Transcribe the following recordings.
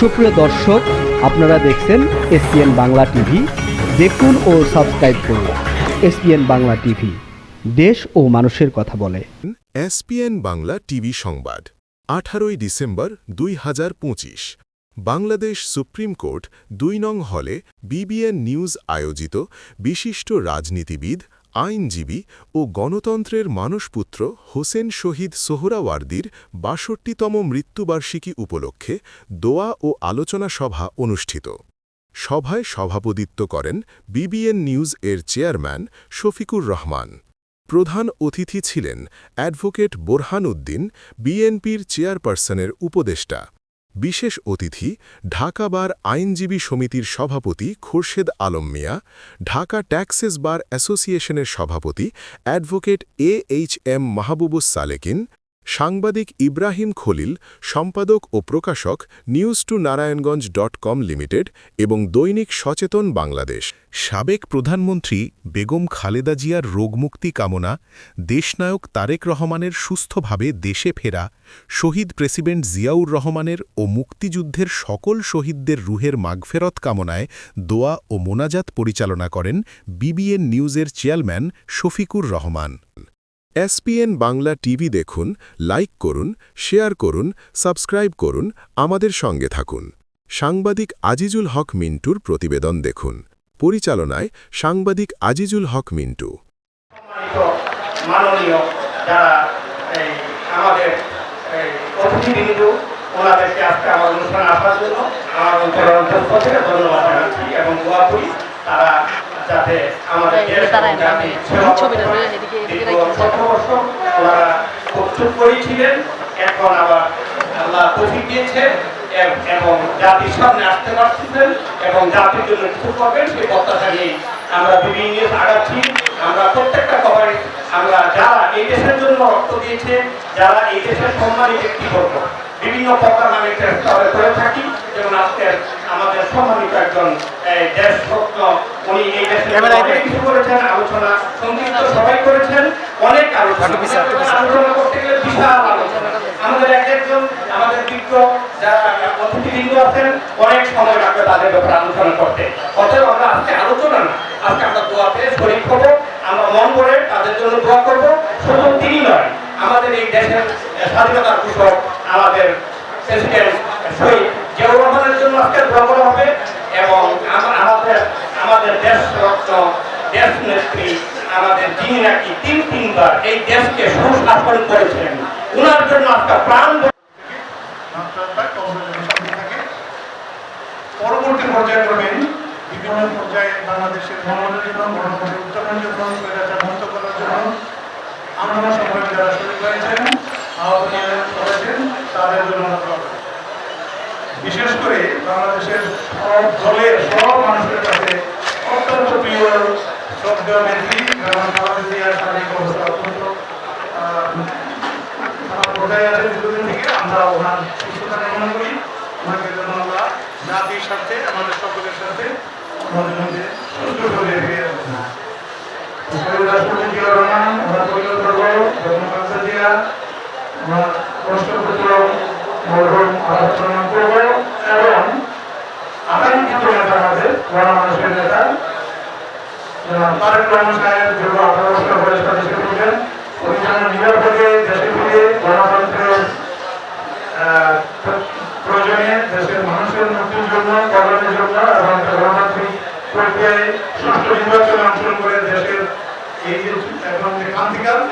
সুপ্রিয় দর্শক, আপনারা দেখছেন এসপিএন বাংলা টিভি। দেখুন ও সাবস্ক্রাইব করুন এসপিএন বাংলা টিভি। দেশ ও মানুষের কথা বলে। এসপিএন বাংলা টিভি সংবাদ, আঠারোই ডিসেম্বর দুই হাজার পঁচিশ। বাংলাদেশ সুপ্রিম কোর্ট দুই নং হলে বিবিএন নিউজ আয়োজিত বিশিষ্ট রাজনীতিবিদ আইনজীবী ও গণতন্ত্রের মানসপুত্র হোসেন শহীদ সোহরাওয়ার্দির বাষট্টিতম মৃত্যুবার্ষিকী উপলক্ষে দোয়া ও আলোচনা সভা অনুষ্ঠিত। সভায় সভাপতিত্ব করেন বিবিএন নিউজ এর চেয়ারম্যান শফিকুর রহমান। প্রধান অতিথি ছিলেন অ্যাডভোকেট বোরহান উদ্দিন, বিএনপির চেয়ারপারসনের উপদেষ্টা বিশেষ অতিথি ঢাকা বার আইনজীবী সমিতির সভাপতি খোরশেদ আলম মিয়া, ঢাকা ট্যাক্সেস বার অ্যাসোসিয়েশনের সভাপতি advocate A H M Mahbubus Salekin সাংবাদিক ইব্রাহিম খলিল, সম্পাদক ও প্রকাশক, news to Narayanganj dot com limited এবং দৈনিক সচেতন বাংলাদেশ। সাবেক প্রধানমন্ত্রী বেগম খালেদা জিয়ার রোগমুক্তি কামনা, দেশনায়ক তারেক রহমানের সুস্থভাবে দেশে ফেরা, শহীদ প্রেসিডেন্ট জিয়াউর রহমানের ও মুক্তিযুদ্ধের সকল শহীদদের রুহের মাগফেরত কামনায় দোয়া ও মোনাজাত পরিচালনা করেন বিবিএন নিউজের chairman Shafiqur Rahman. SPN Bangla TV দেখুন, লাইক করুন, শেয়ার করুন, সাবস্ক্রাইব করুন, আমাদের সঙ্গে থাকুন। সাংবাদিক আজিজুল হক মিন্টুর প্রতিবেদন দেখুন। পরিচালনায় সাংবাদিক আজিজুল হক মিন্টু। আমাদের যাতে আমাদের দেশ এবং দাঁড়ায় না, জাতির আমি সেবা করতে পারে। এদিকে- এদিকে দীর্ঘ রেখেছি। বছর ওনারা খুব চুপ করেই ছিলেন এখন আবার আল্লাহ তৌফিক দিয়েছে এবং জাতির সামনে আসতে পারতেছেন এবং জাতির জন্য কিছু করবেন সেই প্রত্যাশা নিয়েই আমরা বিভিন্ন আগাচ্ছি আমরা প্রত্যেকটা কভারে আমরা যারা এই দেশের জন্য রক্ত দিয়েছে যারা এই দেশের সম্মানী ব্যক্তিবর্গ বিভিন্ন প্রকার আমি করে থাকি যেমন আজকের আমাদের সম্মানিত একজন দেশরত্ন উনি এই দেশের জন্য অনেক কিছু করেছেন আলোচনা সংক্ষিপ্ত সবাই করেছেন অনেক আলোচনা। আলোচনা করতে গেলে বিশাল আলোচনা। আমাদের এক একজন আমাদের বিজ্ঞ যারা অতিথিবৃন্দ আছেন অনেক সময় লাগবে তাদের ব্যাপারে আলোচনা করতে। অতএব আমরা আজকে আলোচনা না আজকে আমরা শরীর করব। আমরা মন করে তাদের জন্য দোয়া করব শুধু তিনি নয় আমাদের এই দেশের স্বাধীনতার কৃষক আমাদের প্রেসিডেন্ট শহীদ জিয়াউর রহমানের জন্য আজকে দোয়া করা হবে এবং আম- আমাদের আমাদের দেশ রত্ন দেশ নেত্রী আমাদের যিনি নাকি তিন তিনবার এই দেশকে করেছিলেন ওনার জন্য প্রাণ পরবর্তী পর্যায়ক্রমে বিভিন্ন পর্যায়ে বাংলাদেশের মনোনয়নের জন্য উত্তরণের জন্য মুক্ত করার জন্য যারা আহত করেছেন, তাদের জন্য। বিশেষ করে বাংলাদেশের সব দলের, সব মানুষের কাছে অত্যন্ত প্রিয়, শ্রদ্ধেয় নেত্রী যেমন খালেদা জিয়ার শারীরিক অবস্থা অত্যন্ত আহ, থেকে আমরা ওনার সুস্থতা করি। ওনাকে যেন স্বার্থে আমাদের সাথে, আমাদের মধ্যে সুস্থ করে ফিরে রাষ্ট্রপতি রহমান ওনার খালেদা জিয়া ওনার রাষ্ট্রপুত্র মরহুম আলোচনা করব এবং আকাঙ্ক্ষিত নেতা আমাদের গণমানুষের নেতা। তারেক রহমান সাহেব দীর্ঘ আঠারো বছর বয়স ফিরে গণতন্ত্রের আহ, প্র- প্রয়োজনে দেশের মানুষের মুক্তির জন্য কল্যাণের জন্য এবং একটা গণতান্ত্রিক প্রক্রিয়ায় সুষ্ঠু নির্বাচনে অংশগ্রহণ করে দেশের এই যে এখন যে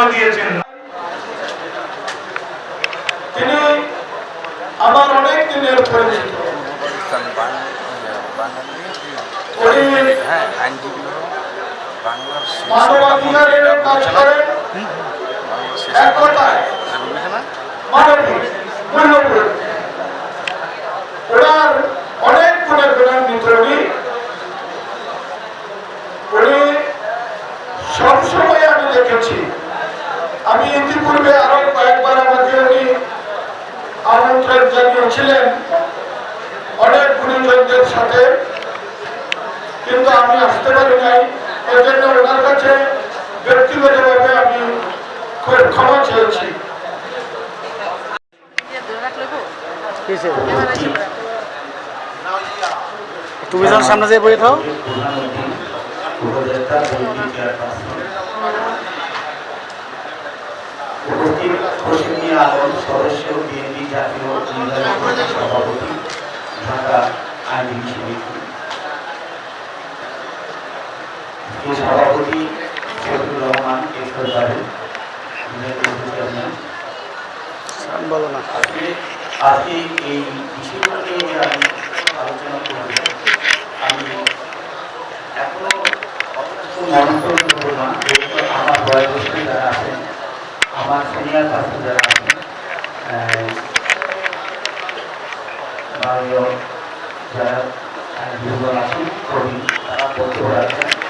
সময় দিয়েছেন। তিনি আমার অনেক দিনের পরিচিত হ্যাঁ মানবাধিকারের কাজ করেন। এক কথায় বুঝে আসতে পারি নাই। এর জন্য ওনার কাছে ব্যক্তিগতভাবে আমি ক্ষমা চেয়েছি। তুমি যখন সামনে যেয়ে বই থাও। উপস্থিত হোসেনিয়া আলম সদস্য বিএনপি জাতীয় সভাপতি ঢাকা আইনজীবী। সমিতি এই সভাপতি শফিউর রহমান চেয়ারম্যান আজকে এই বিষয়গুলো নিয়ে আমি আলোচনা করব। আমি এখনও মন্ত্রণ না। আমার বয়োজ্যেষ্ঠ যারা আছেন আমার সিনিয়র পার্সন যারা আছেন যারা আইনজীবীগণ আছেন কবি তারা রাখছেন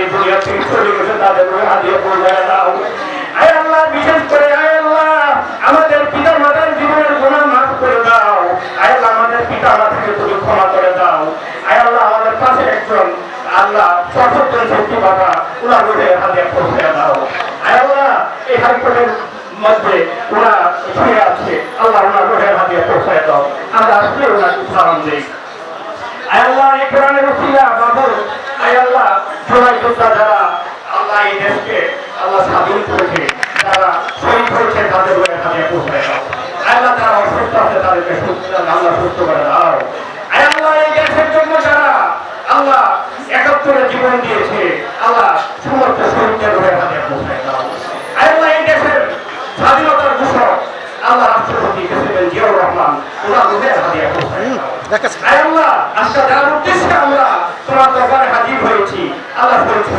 যে উনিশশো একাত্তর সালে বিশেষ করে, আয় আল্লাহ, আমাদের পিতা মাতার জীবনের গুণা মাফ করে দাও। আয় আল্লাহ, আমাদের পিতা মাতাকে তুমি ক্ষমা করে দাও। আয় আল্লাহ, আমাদের পাশে একজন আল্লাহ সচেতন শক্তি বাবা ওনার রোধে হাতে পৌঁছে দাও। আয় আল্লাহ এই হাইকোর্টের মধ্যে ওরা শুয়ে আছে, আল্লাহ ওনার রোধে হাতে পৌঁছে দাও। আমরা আজকে ওনাকে সালাম দিই। আয় আল্লাহ, এই কোরআনের আয় জোড়াই যোদ্ধা যারা আল্লাহ এই দেশকে আল্লাহ স্বাধীন করেছে যারা শহীদ হয়েছে তাদের হয়ে হাতে পৌঁছে আয় আল্লাহ যারা অসুস্থ আছে, তাদেরকে সুস্থ আল্লাহ সুস্থ করে দাও। আল্লাহ এই দেশের জন্য যারা আল্লাহ একাত্তরে জীবন দিয়েছে, আল্লাহ সমস্ত শহীদদের রোধে হাতে পৌঁছে দাও আয় আল্লাহ এই দেশের স্বাধীনতার ঘোষক আল্লাহ রাষ্ট্রপতি প্রেসিডেন্ট জিয়াউর রহমান ওনার রোধে হাতে পৌঁছে দাও দেখাচ্ছে আয় আল্লাহ আজকে যার উদ্দেশ্যে আমরা তোমার দরবারে হাজির হয়েছি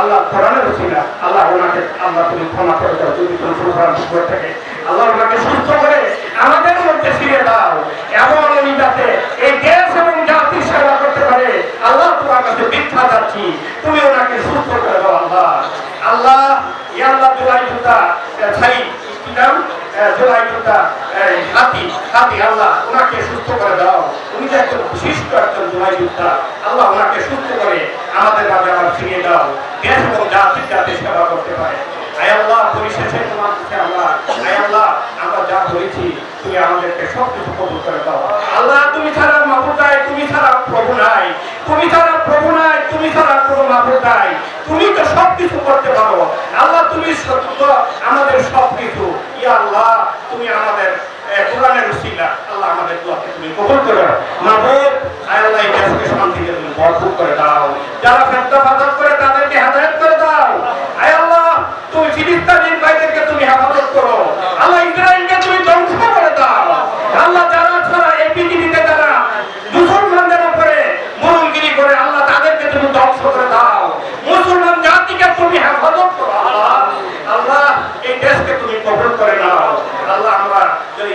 আল্লাহ কোরআনের রসিলা আল্লাহ ওনাকে, আল্লাহ তুমি ক্ষমা করে দাও, যদি তুমি সুশাসন করে থাকে। আল্লাহ ওনাকে সুস্থ করে আমাদের মধ্যে ফিরে দাও। এমন উনি যাতে এই দেশ এবং জাতির সেবা করতে পারে। আল্লাহ তোমার কাছে ভিক্ষা যাচ্ছি তুমি ওনাকে সুস্থ করে দাও, আল্লাহ। আল্লাহ, ইয়া আল্লাহ দুলাই জুতা ছাই, কি নাম? জোলাই জুতা হাতি হাতি, আল্লাহ, ওনাকে সুস্থ করে দাও। উনি যে একজন বিশিষ্ট একজন জোলাই জুতা, আল্লাহ ওনাকে সুস্থ করে আমাদের মাঝে আমার ফিরিয়ে দাও। দেশ এবং জাতির জাতি সেবা করতে পারে। আয় আল্লাহ পরিশেষে তোমার কাছে আমরা আয় আল্লাহ, আমরা যা করেছি, তুমি আমাদেরকে সব কিছু কবুল করে দাও। আল্লাহ, তুমি ছাড়া মাহবুব তুমি ছাড়া প্রভু নাই। তুমি ছাড়া আল্লাহ তুমি আমাদের সব ইয়া আল্লাহ তুমি আমাদের করো দাও। যারা ফেরদা করে তাদেরকে হেদায়েত করে দাও আয় আল্লাহ তুমি ফিলিস্তিনের ভাইদেরকে তুমি হেফাজত করো আল্লাহ ইসরায়েলকে তুমি ধ্বংস করে দাও আল্লাহ যারা ছাড়া এই পৃথিবীতে যারা মুসলমানদের উপরে মরুলগিরি করে আল্লাহ তাদেরকে তুমি ধ্বংস করে দাও মুসলমান জাতিকে তুমি হেফাজত করো আল্লাহ আল্লাহ এই দেশকে তুমি কবুল করে নাও আল্লাহ আমরা যদি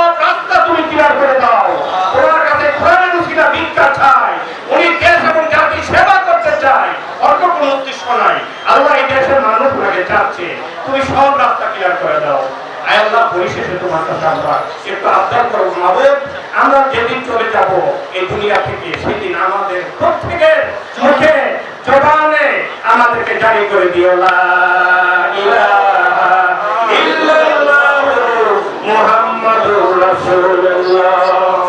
চাচ্ছে তুমি সব রাস্তা ক্লিয়ার করে দাও। আল্লাহ, পরিশেষে তোমার কাছে আমরা একটু আবদার করব মাবুদ আমরা যেদিন চলে যাব, এই দুনিয়া থেকে, সেদিন আমাদের প্রত্যেকের মুখে জবানে আমাদেরকে জারি করে দিও, লা মুহাম্মাদুর রাসূলুল্লাহ।